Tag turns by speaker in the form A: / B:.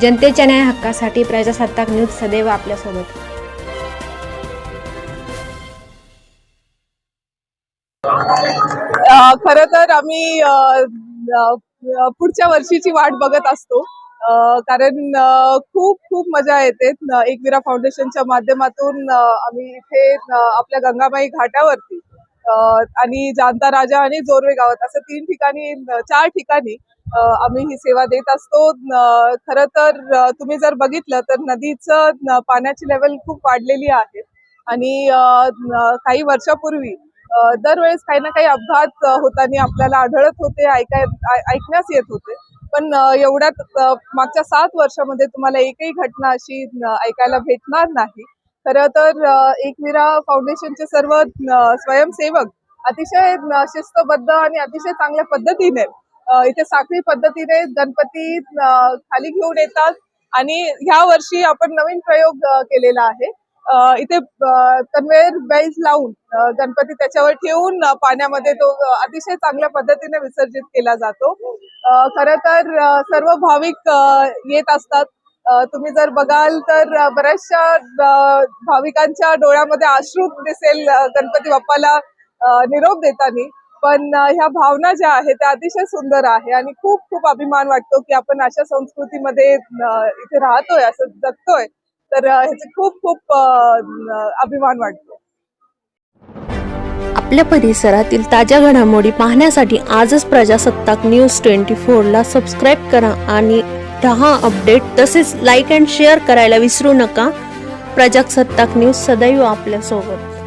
A: जनतेच्या न्याय हक्कासाठी प्रजासत्ताक न्यूज सदैव आपल्यासोबत.
B: खर खरं तर आम्ही पुढच्या वर्षीची वाट बघत असतो. कारण खूप खूप मजा येते एकविरा फाउंडेशनच्या माध्यमातून आम्ही इथे आपल्या गंगाबाई घाटावरती आणि जांता राजा आणि जोरवे गावात असं तीन ठिकाणी चार ठिकाणी आम्ही ही सेवा देत असतो. खरं तर तुम्ही जर बघितलं तर नदीचं पाण्याची लेवल खूप वाढलेली आहे. आणि काही वर्षापूर्वी दरवेळेस काही ना काही अपघात होतानी होताना आपल्याला आढळत होते ऐकाय ऐकण्यास येत होते. पण एवढ्यात मागच्या सात वर्षामध्ये तुम्हाला एकही घटना अशी ऐकायला भेटणार नाही. खरं तर एकविरा फाउंडेशनचे सर्व स्वयंसेवक अतिशय शिस्तबद्ध आणि अतिशय चांगल्या पद्धतीने इथे साखळी पद्धतीने गणपती खाली घेऊन येतात आणि ह्या वर्षी आपण नवीन प्रयोग केलेला आहे. इथे कन्वेअर बेल्ट लावून गणपती त्याच्यावर ठेवून पाण्यामध्ये तो अतिशय चांगल्या पद्धतीने विसर्जित केला जातो. खर खरं तर सर्व भाविक येत असतात. तुम्ही जर बघाल तर बऱ्याचशा भाविकांच्या डोळ्यामध्ये अश्रू दिसेल गणपती बाप्पाला निरोप देताना. पण ह्या भावना ज्या आहेत त्या अतिशय सुंदर आहे आणि खूप खूप अभिमान वाटतो की आपण अशा संस्कृतीमध्ये इथे राहतोय असं जगतोय. तर ह्याचे खूप खूप अभिमान वाटतो.
C: आपल्या परिसरातील ताज्या घडामोडी पाहण्यासाठी आजच प्रजासत्ताक न्यूज ट्वेंटी फोरला सबस्क्राईब करा आणि दहा अपडेट. तसेच लाईक अँड शेअर करायला विसरू नका. प्रजासत्ताक न्यूज सदैव आपल्यासोबत.